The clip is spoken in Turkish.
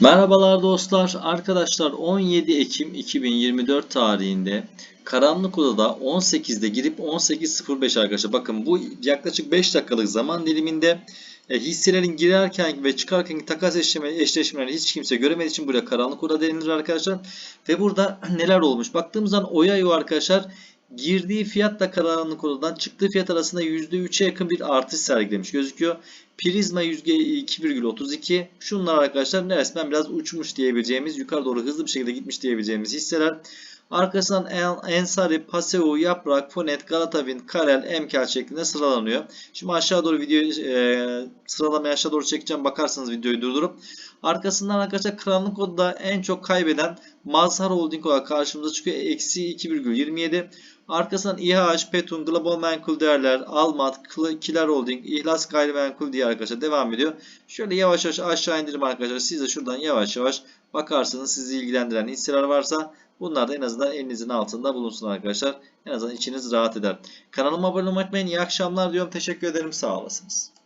Merhabalar dostlar. Arkadaşlar 17 Ekim 2024 tarihinde karanlık odada 18'de girip 18.05 arkadaşlar. Bakın bu yaklaşık 5 dakikalık zaman diliminde e, hisselerin girerken ve çıkarken takas eşleme, eşleşmelerini hiç kimse göremediği için buraya karanlık oda denilir arkadaşlar. Ve burada neler olmuş? Baktığımız zaman Oyayo arkadaşlar girdiği fiyatla karanlık odadan çıktığı fiyat arasında %3'e yakın bir artış sergilemiş gözüküyor. Prizma %2,32. Şunlar arkadaşlar resmen biraz uçmuş diyebileceğimiz, yukarı doğru hızlı bir şekilde gitmiş diyebileceğimiz hisseler. Arkasından En- Ensari, Paseo, Yaprak, Fonet, Galatavin, Karel, Emkel şeklinde sıralanıyor. Şimdi aşağı doğru videoyu e, sıralamayı aşağı doğru çekeceğim. Bakarsanız videoyu durdurup. Arkasından arkadaşlar karanlık odada en çok kaybeden Mazhar Holding olarak karşımıza çıkıyor. Eksi 2,27. Arkasından İHH, Petum, Global Menkul Değerler, Almat, Kiler Holding, İhlas Gayrimenkul diye arkadaşlar devam ediyor. Şöyle yavaş yavaş aşağı indirim arkadaşlar. Siz de şuradan yavaş yavaş bakarsanız sizi ilgilendiren hisseler varsa bunlar da en azından elinizin altında bulunsun arkadaşlar. En azından içiniz rahat eder. Kanalıma abone olmayı unutmayın. İyi akşamlar diyorum. Teşekkür ederim. Sağ olasınız.